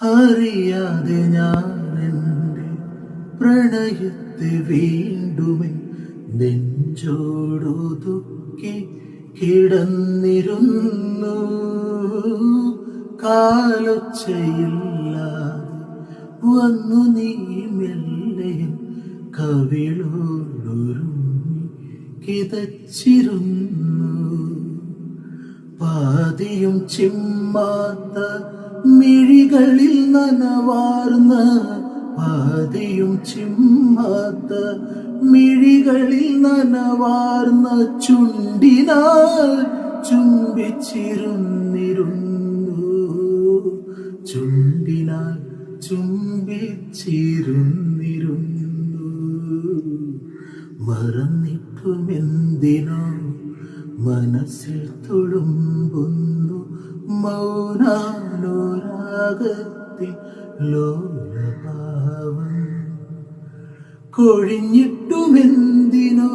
അറിയാതെ ഞാൻ എന്റെ പ്രണയത്തെ വീണ്ടുമേ നെഞ്ചോടൊതുക്കി കിടന്നിരുന്നു. കാലൊച്ചയില്ലാതെ വന്നു നീ മെല്ലയും കവിളോടൊരുങ്ങി കിതച്ചിരുന്നു. പാതിയും ചിമ്മാത്ത മിഴികളിൽ നനവാർന്ന പാതിയും ചിമ്മാത്ത മിഴികളിൽ നനവാർന്ന ചുണ്ടിനാൽ ചുംബിച്ചിരുന്നിരുന്നു. ചുണ്ടിനാൽ ചുംബിച്ചിരുന്നിരുന്നു. മറന്നിട്ടുമെന്തിനോ മനസ്സിൽ തുളുമ്പുന്നു മൗനാനുരാഗത്തിൽ ലോലഭാവം കൊഴിഞ്ഞിട്ടുമെന്തിനോ